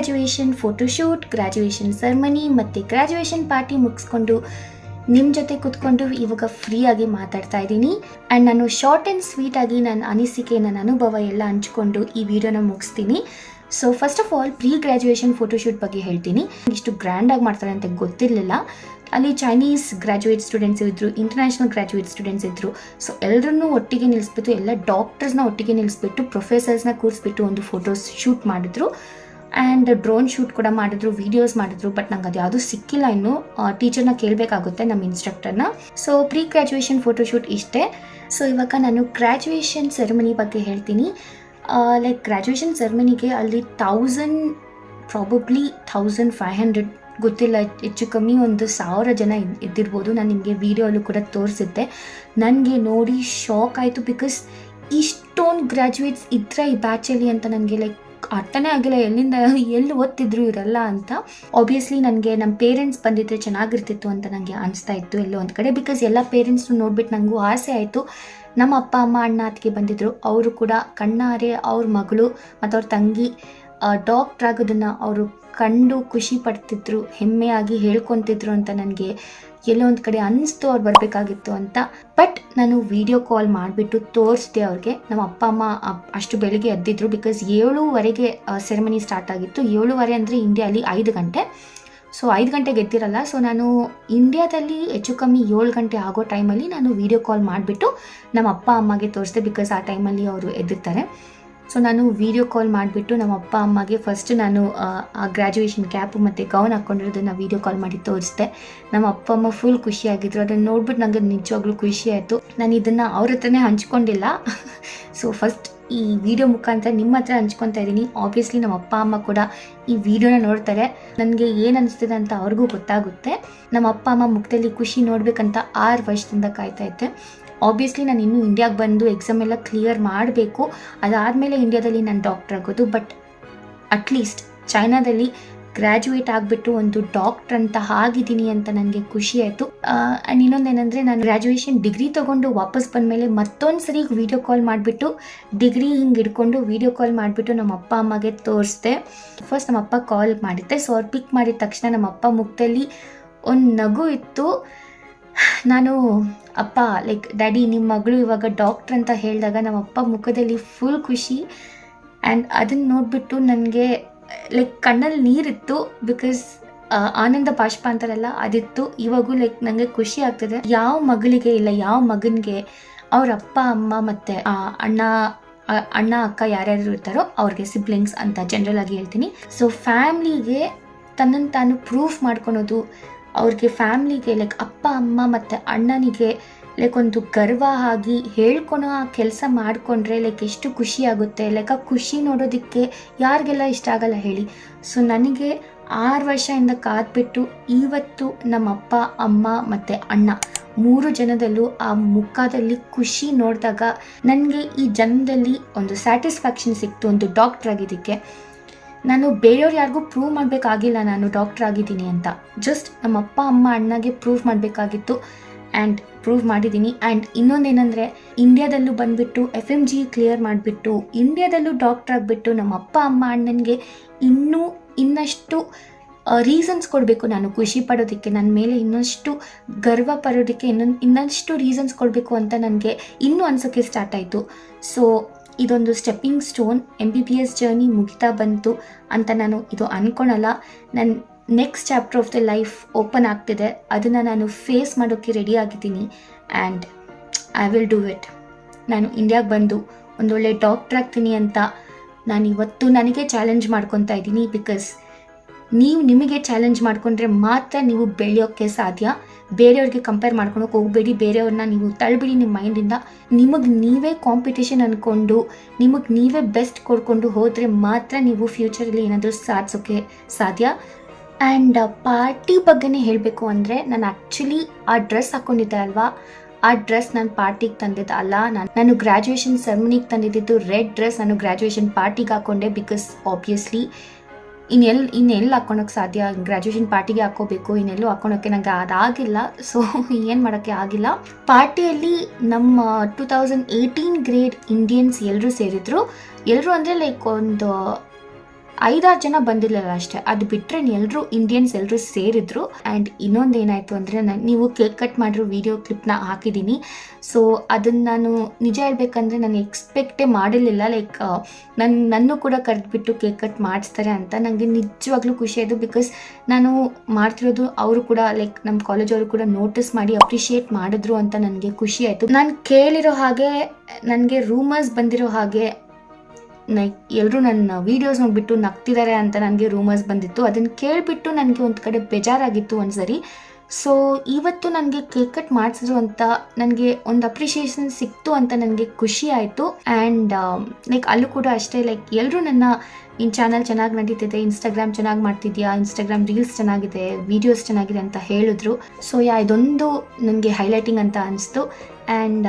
Speaker 1: Graduation photoshoot graduation ceremony ಮತ್ತು ಗ್ರ್ಯಾಜುಯೇಷನ್ ಪಾರ್ಟಿ ಮುಗಿಸ್ಕೊಂಡು ನಿಮ್ಮ ಜೊತೆ ಕೂತ್ಕೊಂಡು ಇವಾಗ ಫ್ರೀಯಾಗಿ ಮಾತಾಡ್ತಾ ಇದ್ದೀನಿ. ಆ್ಯಂಡ್ ನಾನು ಶಾರ್ಟ್ ಆ್ಯಂಡ್ ಸ್ವೀಟಾಗಿ ನನ್ನ ಅನಿಸಿಕೆ ನನ್ನ ಅನುಭವ ಎಲ್ಲ ಹಂಚ್ಕೊಂಡು ಈ ವಿಡಿಯೋನ ಮುಗಿಸ್ತೀನಿ. So first of all pre graduation photoshoot ಬಗ್ಗೆ ಹೇಳ್ತೀನಿ. ಇಷ್ಟು ಗ್ರ್ಯಾಂಡಾಗಿ ಮಾಡ್ತಾರೆ ಅಂತ ಗೊತ್ತಿರಲಿಲ್ಲ. ಅಲ್ಲಿ ಚೈನೀಸ್ ಗ್ರ್ಯಾಜುಯೇಟ್ ಸ್ಟೂಡೆಂಟ್ಸ್ ಇದ್ದರು ಇಂಟರ್ನ್ಯಾಷನಲ್ ಗ್ರ್ಯಾಜುಯೇಟ್ ಸ್ಟೂಡೆಂಟ್ಸ್ ಇದ್ದರು ಸೊ ಎಲ್ಲರನ್ನೂ ಒಟ್ಟಿಗೆ ನಿಲ್ಲಿಸ್ಬಿಟ್ಟು ಎಲ್ಲ ಡಾಕ್ಟರ್ಸ್ನ ಒಟ್ಟಿಗೆ ನಿಲ್ಲಿಸ್ಬಿಟ್ಟು ಪ್ರೊಫೆಸರ್ಸ್ನ ಕೂರಿಸ್ಬಿಟ್ಟು ಒಂದು ಫೋಟೋಸ್ ಶೂಟ್ ಮಾಡಿದ್ರು. ಆ್ಯಂಡ್ ಡ್ರೋನ್ ಶೂಟ್ ಕೂಡ ಮಾಡಿದ್ರು ವೀಡಿಯೋಸ್ ಮಾಡಿದ್ರು ಬಟ್ ನಂಗೆ ಅದು ಯಾವುದೂ ಸಿಕ್ಕಿಲ್ಲ ಇನ್ನು. ಟೀಚರ್ನ ಕೇಳಬೇಕಾಗುತ್ತೆ ನಮ್ಮ ಇನ್ಸ್ಟ್ರಕ್ಟರ್ನ ಸೊ ಪ್ರೀ ಗ್ರ್ಯಾಜುಯೇಷನ್ ಫೋಟೋಶೂಟ್ ಇಷ್ಟೇ. ಸೊ ಇವಾಗ ನಾನು ಗ್ರ್ಯಾಜುಯೇಷನ್ ಸೆರೆಮನಿ ಬಗ್ಗೆ ಹೇಳ್ತೀನಿ. ಲೈಕ್ ಗ್ರ್ಯಾಜುಯೇಷನ್ ಸೆರೆಮನಿಗೆ ಅಲ್ಲಿ thousand probably thousand five hundred ಗೊತ್ತಿಲ್ಲ, ಹೆಚ್ಚು ಕಮ್ಮಿ ಒಂದು ಸಾವಿರ ಜನ ಇದ್- ಇದ್ದಿರ್ಬೋದು. ನಾನು ನಿಮಗೆ ವೀಡಿಯೋಲ್ಲೂ ಕೂಡ ತೋರಿಸಿದ್ದೆ. ನನಗೆ ನೋಡಿ ಶಾಕ್ ಆಯಿತು ಬಿಕಾಸ್ ಇಷ್ಟೊಂದು ಗ್ರ್ಯಾಜುಯೇಟ್ಸ್ ಇದ್ರೆ ಈ ಬ್ಯಾಚಲ್ಲಿ ಅಂತ ನನಗೆ ಲೈಕ್ ಅರ್ಥನೇ ಆಗಿಲ್ಲ ಎಲ್ಲಿಂದ, ಎಲ್ಲಿ ಓದ್ತಿದ್ರು ಇವರೆಲ್ಲ ಅಂತ. ಆಬ್ವಿಯಸ್ಲಿ ನನಗೆ ನಮ್ಮ ಪೇರೆಂಟ್ಸ್ ಬಂದಿದ್ರೆ ಚೆನ್ನಾಗಿರ್ತಿತ್ತು ಅಂತ ನನಗೆ ಅನಿಸ್ತಾ ಇತ್ತು ಎಲ್ಲೋ ಒಂದು ಕಡೆ. ಬಿಕಾಸ್ ಎಲ್ಲ ಪೇರೆಂಟ್ಸ್ನು ನೋಡ್ಬಿಟ್ಟು ನನಗೂ ಆಸೆ ಆಯಿತು. ನಮ್ಮ ಅಪ್ಪ, ಅಮ್ಮ, ಅಣ್ಣ, ಅತ್ತಿಗೆ ಬಂದಿದ್ದರು ಅವರು ಕೂಡ ಕಣ್ಣಾರೆ, ಅವ್ರ ಮಗಳು ಮತ್ತು ಅವ್ರ ತಂಗಿ ಡಾಕ್ಟ್ರ್ ಆಗೋದನ್ನು ಅವರು ಕಂಡು ಖುಷಿ ಪಡ್ತಿದ್ರು, ಹೆಮ್ಮೆಯಾಗಿ ಹೇಳ್ಕೊತಿದ್ರು ಅಂತ ನನಗೆ ಎಲ್ಲೋ ಒಂದು ಕಡೆ ಅನ್ನಿಸ್ತು ಅವ್ರು ಬರಬೇಕಾಗಿತ್ತು ಅಂತ. ಬಟ್ ನಾನು ವಿಡಿಯೋ ಕಾಲ್ ಮಾಡಿಬಿಟ್ಟು ತೋರಿಸ್ದೆ ಅವ್ರಿಗೆ. ನಮ್ಮ ಅಪ್ಪ, ಅಮ್ಮ ಅಷ್ಟು ಬೆಳಿಗ್ಗೆ ಎದ್ದಿದ್ರು ಬಿಕಾಸ್ ಏಳುವರೆಗೆ ಸೆರೆಮನಿ ಸ್ಟಾರ್ಟ್ ಆಗಿತ್ತು. ಏಳುವರೆ ಅಂದರೆ ಇಂಡಿಯಾಲಿ ಐದು ಗಂಟೆ. ಸೊ ಐದು ಗಂಟೆಗೆ ಎದ್ದಿರಲ್ಲ. ಸೊ ನಾನು ಇಂಡಿಯಾದಲ್ಲಿ ಹೆಚ್ಚು ಕಮ್ಮಿ ಏಳು ಗಂಟೆ ಆಗೋ ಟೈಮಲ್ಲಿ ನಾನು ವಿಡಿಯೋ ಕಾಲ್ ಮಾಡಿಬಿಟ್ಟು ನಮ್ಮ ಅಪ್ಪ, ಅಮ್ಮಗೆ ತೋರಿಸ್ದೆ ಬಿಕಾಸ್ ಆ ಟೈಮಲ್ಲಿ ಅವರು ಎದ್ದಿರ್ತಾರೆ. ಸೊ ನಾನು ವಿಡಿಯೋ ಕಾಲ್ ಮಾಡಿಬಿಟ್ಟು ನಮ್ಮ ಅಪ್ಪ ಅಮ್ಮಗೆ ಫಸ್ಟ್ ನಾನು ಆ, ಗ್ರ್ಯಾಜುಯೇಷನ್ ಕ್ಯಾಪು ಮತ್ತು ಗೌನ್ ಹಾಕ್ಕೊಂಡಿರೋದನ್ನು ವಿಡಿಯೋ ಕಾಲ್ ಮಾಡಿ ತೋರಿಸಿದೆ. ನಮ್ಮ ಅಪ್ಪ ಅಮ್ಮ ಫುಲ್ ಖುಷಿಯಾಗಿದ್ರು ಅದನ್ನು ನೋಡ್ಬಿಟ್ಟು ನನಗೆ ನಿಜವಾಗ್ಲೂ ಖುಷಿ ಆಯಿತು. ನಾನು ಇದನ್ನು ಅವ್ರ ಹತ್ರನೇ ಹಂಚ್ಕೊಂಡಿಲ್ಲ. ಸೊ ಫಸ್ಟ್ ಈ ವಿಡಿಯೋ ಮುಖಾಂತರ ನಿಮ್ಮ ಹತ್ರ ಹಂಚ್ಕೊತಾ ಇದ್ದೀನಿ. ಆಬ್ವಿಯಸ್ಲಿ ನಮ್ಮ ಅಪ್ಪ ಅಮ್ಮ ಕೂಡ ಈ ವಿಡಿಯೋನ ನೋಡ್ತಾರೆ. ನನಗೆ ಏನು ಅನಿಸ್ತಿದೆ ಅಂತ ಅವ್ರಿಗೂ ಗೊತ್ತಾಗುತ್ತೆ. ನಮ್ಮ ಅಪ್ಪ ಅಮ್ಮ ಮುಖದಲ್ಲಿ ಖುಷಿ ನೋಡಬೇಕಂತ ಆರು ವರ್ಷದಿಂದ ಕಾಯ್ತಾ ಇದ್ದೆ. ಆಬ್ವಿಯಸ್ಲಿ ನಾನು ಇನ್ನೂ ಇಂಡಿಯಾಗೆ ಬಂದು ಎಕ್ಸಾಮ್ ಎಲ್ಲ ಕ್ಲಿಯರ್ ಮಾಡಬೇಕು. ಅದಾದಮೇಲೆ ಇಂಡಿಯಾದಲ್ಲಿ ನಾನು ಡಾಕ್ಟರ್ ಆಗೋದು. ಬಟ್ ಅಟ್ಲೀಸ್ಟ್ ಚೈನಾದಲ್ಲಿ ಗ್ರ್ಯಾಜುಯೇಟ್ ಆಗಿಬಿಟ್ಟು ಒಂದು ಡಾಕ್ಟರ್ ಅಂತ ಆಗಿದ್ದೀನಿ ಅಂತ ನನಗೆ ಖುಷಿ ಆಯಿತು. ಆ್ಯಂಡ್ ಇನ್ನೊಂದೇನೆಂದರೆ ನಾನು ಗ್ರ್ಯಾಜುಯೇಷನ್ ಡಿಗ್ರಿ ತೊಗೊಂಡು ವಾಪಸ್ ಬಂದಮೇಲೆ ಮತ್ತೊಂದು ಸರಿ ವಿಡಿಯೋ ಕಾಲ್ ಮಾಡಿಬಿಟ್ಟು ಡಿಗ್ರಿ ಹಿಂಗೆ ಇಟ್ಕೊಂಡು ವಿಡಿಯೋ ಕಾಲ್ ಮಾಡಿಬಿಟ್ಟು ನಮ್ಮ ಅಪ್ಪ ಅಮ್ಮಗೆ ತೋರಿಸ್ದೆ. ಫಸ್ಟ್ ನಮ್ಮ ಅಪ್ಪ ಕಾಲ್ ಮಾಡಿದ್ದೆ. ಸೊ ಅವ್ರು ಪಿಕ್ ಮಾಡಿದ ತಕ್ಷಣ ನಮ್ಮ ಅಪ್ಪ ಮುಖದಲ್ಲಿ ಒಂದು ನಗು ಇತ್ತು. ನಾನು ಅಪ್ಪ ಲೈಕ್ ಡ್ಯಾಡಿ ನಿಮ್ಮ ಮಗಳು ಇವಾಗ ಡಾಕ್ಟ್ರ್ ಅಂತ ಹೇಳಿದಾಗ ನಮ್ಮ ಅಪ್ಪ ಮುಖದಲ್ಲಿ ಫುಲ್ ಖುಷಿ. ಆ್ಯಂಡ್ ಅದನ್ನು ನೋಡಿಬಿಟ್ಟು ನನಗೆ ಲೈಕ್ ಕಣ್ಣಲ್ಲಿ ನೀರಿತ್ತು ಬಿಕಾಸ್ ಆನಂದ ಬಾಷ್ಪ ಅಂತಾರಲ್ಲ ಅದಿತ್ತು. ಇವಾಗೂ ಲೈಕ್ ನನಗೆ ಖುಷಿ ಆಗ್ತದೆ. ಯಾವ ಮಗಳಿಗೆ ಇಲ್ಲ, ಯಾವ ಮಗನಿಗೆ ಅವ್ರ ಅಪ್ಪ, ಅಮ್ಮ ಮತ್ತು ಅಣ್ಣ ಅಣ್ಣ, ಅಕ್ಕ ಯಾರ್ಯಾರು ಇರ್ತಾರೋ ಅವ್ರಿಗೆ ಸಿಬ್ಲಿಂಗ್ಸ್ ಅಂತ ಜನರಲ್ ಆಗಿ ಹೇಳ್ತೀನಿ. ಸೊ ಫ್ಯಾಮ್ಲಿಗೆ ತನ್ನನ್ನು ತಾನು ಪ್ರೂಫ್ ಮಾಡ್ಕೊಳೋದು ಅವ್ರಿಗೆ ಫ್ಯಾಮ್ಲಿಗೆ ಲೈಕ್ ಅಪ್ಪ, ಅಮ್ಮ ಮತ್ತು ಅಣ್ಣನಿಗೆ ಲೈಕ್ ಒಂದು ಗರ್ವ ಆಗಿ ಹೇಳ್ಕೊಳೋ ಆ ಕೆಲಸ ಮಾಡಿಕೊಂಡ್ರೆ ಲೈಕ್ ಎಷ್ಟು ಖುಷಿ ಆಗುತ್ತೆ. ಲೈಕ್ ಆ ಖುಷಿ ನೋಡೋದಕ್ಕೆ ಯಾರಿಗೆಲ್ಲ ಇಷ್ಟ ಆಗಲ್ಲ ಹೇಳಿ. ಸೊ ನನಗೆ ಆರು ವರ್ಷದಿಂದ ಕಾದ್ಬಿಟ್ಟು ಇವತ್ತು ನಮ್ಮ ಅಪ್ಪ, ಅಮ್ಮ ಮತ್ತು ಅಣ್ಣ ಮೂರು ಜನದಲ್ಲೂ ಆ ಮುಖದಲ್ಲಿ ಖುಷಿ ನೋಡಿದಾಗ ನನಗೆ ಈ ಜನ್ಮದಲ್ಲಿ ಒಂದು ಸ್ಯಾಟಿಸ್ಫ್ಯಾಕ್ಷನ್ ಸಿಕ್ತು, ಒಂದು ಡಾಕ್ಟ್ರ್ ಆಗಿದ್ದಕ್ಕೆ. ನಾನು ಬೇರೆಯವ್ರು ಯಾರಿಗೂ ಪ್ರೂವ್ ಮಾಡಬೇಕಾಗಿಲ್ಲ, ನಾನು ಡಾಕ್ಟರ್ ಆಗಿದ್ದೀನಿ ಅಂತ. ಜಸ್ಟ್ ನಮ್ಮ ಅಪ್ಪ ಅಮ್ಮ, ಅಣ್ಣಗೆ ಪ್ರೂವ್ ಮಾಡಬೇಕಾಗಿತ್ತು ಆ್ಯಂಡ್ ಪ್ರೂವ್ ಮಾಡಿದ್ದೀನಿ. ಆ್ಯಂಡ್ ಇನ್ನೊಂದೇನೆಂದರೆ ಇಂಡಿಯಾದಲ್ಲೂ ಬಂದುಬಿಟ್ಟು ಎಫ್ ಎಂ ಜಿ ಕ್ಲಿಯರ್ ಮಾಡಿಬಿಟ್ಟು ಇಂಡಿಯಾದಲ್ಲೂ ಡಾಕ್ಟರ್ ಆಗಿಬಿಟ್ಟು ನಮ್ಮ ಅಪ್ಪ ಅಮ್ಮ, ಅಣ್ಣನಿಗೆ ಇನ್ನೂ ಇನ್ನಷ್ಟು ರೀಸನ್ಸ್ ಕೊಡಬೇಕು ನಾನು ಖುಷಿ ಪಡೋದಕ್ಕೆ ನನ್ನ ಮೇಲೆ ಇನ್ನಷ್ಟು ಗರ್ವ ಪಡೋದಕ್ಕೆ, ಇನ್ನೊಂದು ಇನ್ನಷ್ಟು ರೀಸನ್ಸ್ ಕೊಡಬೇಕು ಅಂತ ನನಗೆ ಇನ್ನೂ ಅನ್ಸೋಕ್ಕೆ ಸ್ಟಾರ್ಟ್ ಆಯಿತು. ಸೊ ಇದೊಂದು stepping stone M B B S journey ಮುಗಿತಾ ಬಂತು ಅಂತ ನಾನು ಇದು ಅಂದ್ಕೊಳಲ್ಲ ನನ್ನ next chapter of the life open ಆಗ್ತಿದೆ. ಅದನ್ನು ನಾನು ಫೇಸ್ ಮಾಡೋಕ್ಕೆ ರೆಡಿ ಆಗಿದ್ದೀನಿ and I will do it ನಾನು ಇಂಡಿಯಾಗೆ ಬಂದು ಒಂದೊಳ್ಳೆ ಡಾಕ್ಟರ್ ಆಗ್ತೀನಿ ಅಂತ ನಾನು ಇವತ್ತು ನನಗೆ ಚಾಲೆಂಜ್ ಮಾಡ್ಕೊತಾ ಇದ್ದೀನಿ ಬಿಕಾಸ್ ನೀವು ನಿಮಗೆ ಚಾಲೆಂಜ್ ಮಾಡಿಕೊಂಡ್ರೆ ಮಾತ್ರ ನೀವು ಬೆಳೆಯೋಕ್ಕೆ ಸಾಧ್ಯ. ಬೇರೆಯವ್ರಿಗೆ ಕಂಪೇರ್ ಮಾಡ್ಕೊಳಕ್ಕೆ ಹೋಗಬೇಡಿ. ಬೇರೆಯವ್ರನ್ನ ನೀವು ತಳ್ಬಿಡಿ ನಿಮ್ಮ ಮೈಂಡಿಂದ ನಿಮಗೆ ನೀವೇ ಕಾಂಪಿಟೇಷನ್ ಅಂದ್ಕೊಂಡು ನಿಮಗೆ ನೀವೇ ಬೆಸ್ಟ್ ಕೊಡ್ಕೊಂಡು ಹೋದರೆ ಮಾತ್ರ ನೀವು ಫ್ಯೂಚರಲ್ಲಿ ಏನಾದರೂ ಸಾಧಿಸೋಕ್ಕೆ ಸಾಧ್ಯ. ಆ್ಯಂಡ್ ಪಾರ್ಟಿ ಬಗ್ಗೆನೇ ಹೇಳಬೇಕು ಅಂದರೆ ನಾನು ಆ್ಯಕ್ಚುಲಿ ಆ ಡ್ರೆಸ್ ಹಾಕ್ಕೊಂಡಿದ್ದೆ ಅಲ್ವಾ? ಆ ಡ್ರೆಸ್ ನಾನು ಪಾರ್ಟಿಗೆ ತಂದಿದ್ದ ಅಲ್ಲ, ನಾನು ನಾನು ಗ್ರ್ಯಾಜುಯೇಷನ್ ಸೆರೆಮನಿಗೆ ತಂದಿದ್ದು ರೆಡ್ ಡ್ರೆಸ್ ನಾನು ಗ್ರ್ಯಾಜುಯೇಷನ್ ಪಾರ್ಟಿಗೆ ಹಾಕ್ಕೊಂಡೆ ಬಿಕಾಸ್ ಆಬ್ವಿಯಸ್ಲಿ ಇನ್ನೆಲ್ಲಿ ಇನ್ನೆಲ್ಲಿ ಹಾಕ್ಕೊಳಕ್ಕೆ ಸಾಧ್ಯ? ಗ್ರ್ಯಾಜುಯೇಷನ್ ಪಾರ್ಟಿಗೆ ಹಾಕೋಬೇಕು ಇನ್ನೆಲ್ಲೂ ಹಾಕ್ಕೊಳಕ್ಕೆ ನನಗೆ ಅದಾಗಿಲ್ಲ ಸೊ ಏನು ಮಾಡೋಕ್ಕೆ ಆಗಿಲ್ಲ. ಪಾರ್ಟಿಯಲ್ಲಿ ನಮ್ಮ two thousand eighteen grade Indians ಎಲ್ಲರೂ ಸೇರಿದ್ರು. ಎಲ್ಲರೂ ಅಂದರೆ ಲೈಕ್ ಒಂದು ಐದಾರು ಜನ ಬಂದಿರಲಿಲ್ಲ ಅಷ್ಟೇ. ಅದು ಬಿಟ್ಟರೆ ಎಲ್ಲರೂ ಇಂಡಿಯನ್ಸ್ ಎಲ್ಲರೂ ಸೇರಿದ್ರು. ಆ್ಯಂಡ್ ಇನ್ನೊಂದು ಏನಾಯಿತು ಅಂದರೆ ನಾನು ನೀವು ಕೇಕ್ ಕಟ್ ಮಾಡಿರೋ ವಿಡಿಯೋ ಕ್ಲಿಪ್ನ ಹಾಕಿದ್ದೀನಿ. ಸೊ ಅದನ್ನು ನಾನು ನಿಜ ಹೇಳ್ಬೇಕಂದ್ರೆ ನಾನು ಎಕ್ಸ್ಪೆಕ್ಟೇ ಮಾಡಿರಲಿಲ್ಲ. ಲೈಕ್ ನನ್ನ ನನ್ನೂ ಕೂಡ ಕರೆದ್ಬಿಟ್ಟು ಕೇಕ್ ಕಟ್ ಮಾಡಿಸ್ತಾರೆ ಅಂತ ನನಗೆ ನಿಜವಾಗ್ಲೂ ಖುಷಿ ಆಯಿತು ಬಿಕಾಸ್ ನಾನು ಮಾಡ್ತಿರೋದು ಅವರು ಕೂಡ ಲೈಕ್ ನಮ್ಮ ಕಾಲೇಜವರು ಕೂಡ ನೋಟಿಸ್ ಮಾಡಿ ಅಪ್ರಿಷಿಯೇಟ್ ಮಾಡಿದ್ರು ಅಂತ ನನಗೆ ಖುಷಿ ಆಯಿತು. ನಾನು ಕೇಳಿರೋ ಹಾಗೆ ನನಗೆ ರೂಮರ್ಸ್ ಬಂದಿರೋ ಹಾಗೆ ಲೈಕ್ ಎಲ್ಲರೂ ನನ್ನ ವೀಡಿಯೋಸ್ ನೋಡಿಬಿಟ್ಟು ನಗ್ತಿದ್ದಾರೆ ಅಂತ ನನಗೆ ರೂಮರ್ಸ್ ಬಂದಿತ್ತು. ಅದನ್ನು ಕೇಳಿಬಿಟ್ಟು ನನಗೆ ಒಂದು ಕಡೆ ಬೇಜಾರಾಗಿತ್ತು ಒಂದು ಸರಿ. ಸೊ ಇವತ್ತು ನನಗೆ ಕೇಕ್ ಕಟ್ ಮಾಡಿಸಿದ್ರು ಅಂತ ನನಗೆ ಒಂದು ಅಪ್ರಿಷಿಯೇಷನ್ ಸಿಕ್ತು ಅಂತ ನನಗೆ ಖುಷಿ ಆಯಿತು. ಆ್ಯಂಡ್ ಲೈಕ್ ಅಲ್ಲೂ ಕೂಡ ಅಷ್ಟೇ ಲೈಕ್ ಎಲ್ಲರೂ ನನ್ನ ನಿನ್ನ ಚಾನಲ್ ಚೆನ್ನಾಗಿ ನಡೀತಿದೆ ಇನ್ಸ್ಟಾಗ್ರಾಮ್ ಚೆನ್ನಾಗಿ ಮಾಡ್ತಿದ್ಯಾ ಇನ್ಸ್ಟಾಗ್ರಾಮ್ ರೀಲ್ಸ್ ಚೆನ್ನಾಗಿದೆ ವೀಡಿಯೋಸ್ ಚೆನ್ನಾಗಿದೆ ಅಂತ ಹೇಳಿದ್ರು. ಸೊ ಯಾ ಇದೊಂದು ನನಗೆ ಹೈಲೈಟಿಂಗ್ ಅಂತ ಅನಿಸ್ತು. ಆ್ಯಂಡ್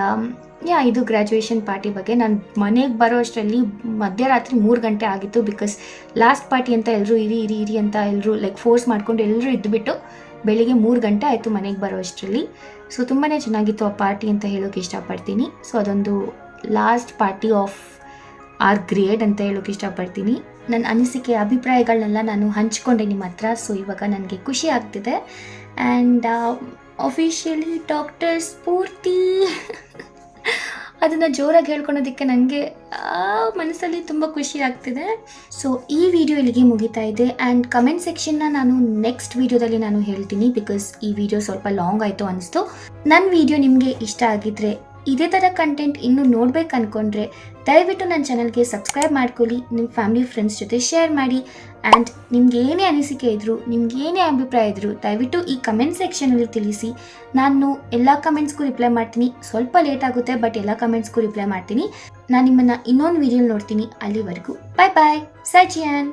Speaker 1: ಯಾ, ಇದು ಗ್ರ್ಯಾಜುಯೇಷನ್ ಪಾರ್ಟಿ ಬಗ್ಗೆ. ನಾನು ಮನೆಗೆ ಬರೋ ಅಷ್ಟರಲ್ಲಿ ಮಧ್ಯರಾತ್ರಿ ಮೂರು ಗಂಟೆ ಆಗಿತ್ತು ಬಿಕಾಸ್ ಲಾಸ್ಟ್ ಪಾರ್ಟಿ ಅಂತ ಎಲ್ಲರೂ ಇರಿ ಇರಿ ಇರಿ ಅಂತ ಎಲ್ಲರೂ ಲೈಕ್ ಫೋರ್ಸ್ ಮಾಡ್ಕೊಂಡು ಎಲ್ಲರೂ ಇದ್ದುಬಿಟ್ಟು ಬೆಳಿಗ್ಗೆ ಮೂರು ಗಂಟೆ ಆಯಿತು ಮನೆಗೆ ಬರೋ ಅಷ್ಟರಲ್ಲಿ ಸೊ ತುಂಬಾ ಚೆನ್ನಾಗಿತ್ತು ಆ ಪಾರ್ಟಿ ಅಂತ ಹೇಳೋಕೆ ಇಷ್ಟಪಡ್ತೀನಿ. ಸೊ ಅದೊಂದು last party of our grade ಅಂತ ಹೇಳೋಕೆ ಇಷ್ಟಪಡ್ತೀನಿ. ನನ್ನ ಅನಿಸಿಕೆ ಅಭಿಪ್ರಾಯಗಳನ್ನೆಲ್ಲ ನಾನು ಹಂಚ್ಕೊಂಡೆ ನಿಮ್ಮ ಹತ್ರ. ಸೊ ಇವಾಗ ನನಗೆ ಖುಷಿ ಆಗ್ತಿದೆ. ಆ್ಯಂಡ್ ಅಫಿಷಿಯಲಿ ಡಾಕ್ಟರ್ ಸ್ಫೂರ್ತಿ ಅದನ್ನು ಜೋರಾಗಿ ಹೇಳ್ಕೊಳೋದಕ್ಕೆ ನನಗೆ ಮನಸ್ಸಲ್ಲಿ ತುಂಬ ಖುಷಿ ಆಗ್ತಿದೆ. ಸೊ ಈ ವಿಡಿಯೋ ಇಲ್ಲಿಗೆ ಮುಗಿತಾ ಇದೆ. ಆ್ಯಂಡ್ ಕಮೆಂಟ್ ಸೆಕ್ಷನ್ನ ನಾನು ನೆಕ್ಸ್ಟ್ ವಿಡಿಯೋದಲ್ಲಿ ನಾನು ಹೇಳ್ತೀನಿ ಬಿಕಾಸ್ ಈ ವಿಡಿಯೋ ಸ್ವಲ್ಪ ಲಾಂಗ್ ಆಯಿತು ಅನಿಸ್ತು. ನನ್ನ ವಿಡಿಯೋ ನಿಮಗೆ ಇಷ್ಟ ಆಗಿದ್ರೆ ಇದೇ ಥರ ಕಂಟೆಂಟ್ ಇನ್ನೂ ನೋಡ್ಬೇಕು ಅಂದ್ಕೊಂಡ್ರೆ ದಯವಿಟ್ಟು ನನ್ನ ಚಾನಲ್ಗೆ ಸಬ್ಸ್ಕ್ರೈಬ್ ಮಾಡ್ಕೊಳ್ಳಿ ನಿಮ್ಮ ಫ್ಯಾಮಿಲಿ ಫ್ರೆಂಡ್ಸ್ ಜೊತೆ ಶೇರ್ ಮಾಡಿ ಆ್ಯಂಡ್ ನಿಮ್ಗೆ ಏನೇ ಅನಿಸಿಕೆ ಇದ್ದರೂ ನಿಮ್ಗೆ ಏನೇ ಅಭಿಪ್ರಾಯ ಇದ್ದರೂ ದಯವಿಟ್ಟು ಈ ಕಮೆಂಟ್ ಸೆಕ್ಷನಲ್ಲಿ ತಿಳಿಸಿ. ನಾನು ಎಲ್ಲ ಕಮೆಂಟ್ಸ್ಗೂ ರಿಪ್ಲೈ ಮಾಡ್ತೀನಿ. ಸ್ವಲ್ಪ ಲೇಟ್ ಆಗುತ್ತೆ ಬಟ್ ಎಲ್ಲ ಕಮೆಂಟ್ಸ್ಗೂ ರಿಪ್ಲೈ ಮಾಡ್ತೀನಿ. ನಾನು ನಿಮ್ಮನ್ನು ಇನ್ನೊಂದು ವಿಡಿಯೋ ನೋಡ್ತೀನಿ. ಅಲ್ಲಿವರೆಗೂ ಬಾಯ್ ಬಾಯ್ ಸಚಿಯನ್!